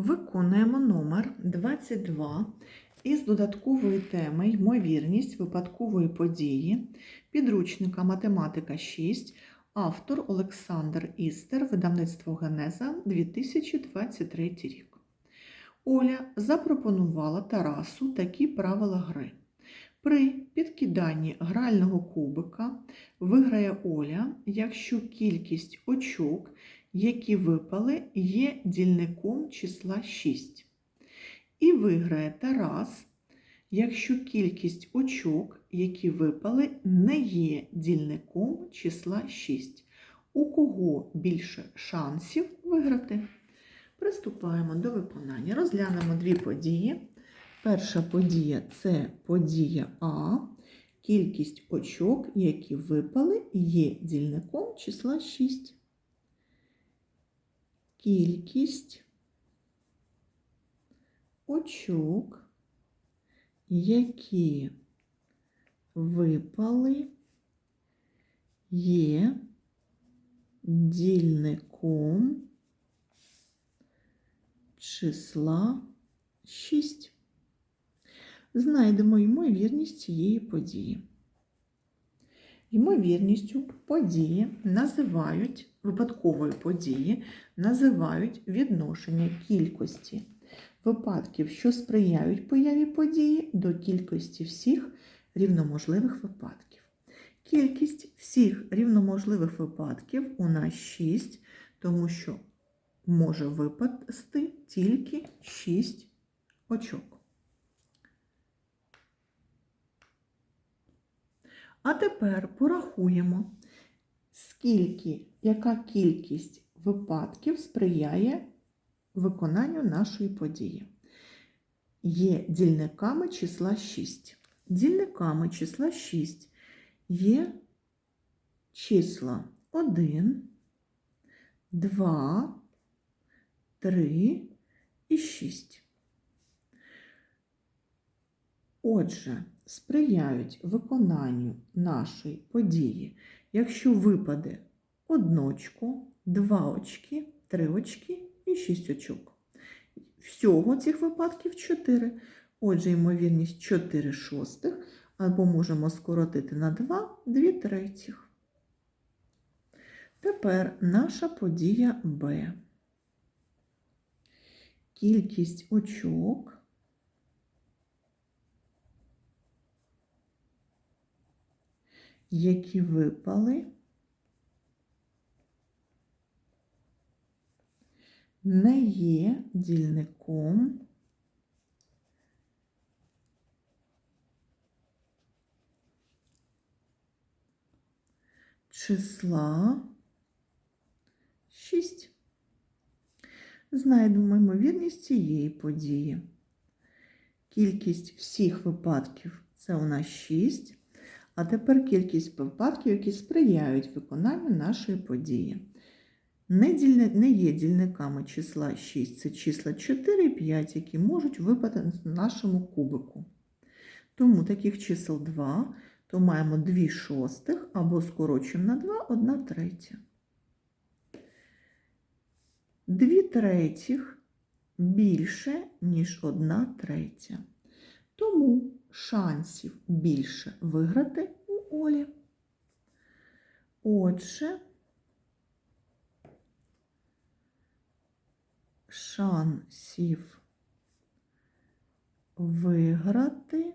Виконуємо номер 22 із додаткової теми Ймовірність випадкової події підручника Математика 6, автор Олександр Істер, видавництво Генеза 2023 рік. Оля запропонувала Тарасу такі правила гри. При підкиданні грального кубика виграє Оля, якщо кількість очок які випали, є дільником числа 6. І виграє Тарас, якщо кількість очок, які випали, не є дільником числа 6. У кого більше шансів виграти? Приступаємо до виконання. Розглянемо дві події. Перша подія це подія А. Кількість очок, які випали, є дільником числа 6 кількість очок, які випали, є дільником числа 6. Знайдемо ймовірність цієї події. Ймовірністю події називають випадкової події, називають відношення кількості випадків, що сприяють появі події, до кількості всіх рівноможливих випадків. Кількість всіх рівноможливих випадків у нас 6, тому що може випасти тільки 6 очок. А тепер порахуємо, скільки, яка кількість випадків сприяє виконанню нашої події. Є дільниками числа 6. Дільниками числа 6 є числа 1, 2, 3 і 6. Отже, сприяють виконанню нашої події, якщо випаде одночку, два очки, три очки і шість очок. Всього цих випадків 4. Отже, ймовірність 4 шостих, або можемо скоротити на 2 2 третіх. Тепер наша подія Б. Кількість очок. Які випали, не є дільником числа 6. Знайдемо ймовірність цієї події. Кількість всіх випадків це у нас 6. А тепер кількість випадків, які сприяють виконанню нашої події. Не, не є дільниками числа 6, це числа 4 і 5, які можуть випадати в нашому кубику. Тому таких чисел 2, то маємо 2 шостих або скорочуємо на 2, 1 третя. 2 третіх більше, ніж 1 третя. Тому шансів більше виграти у Олі. Отже, шансів виграти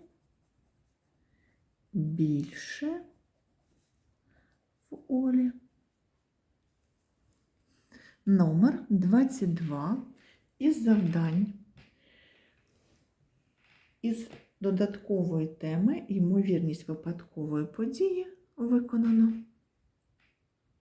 більше в Олі. Номер 22 із завдань із додаткової теми ймовірність випадкової події виконано.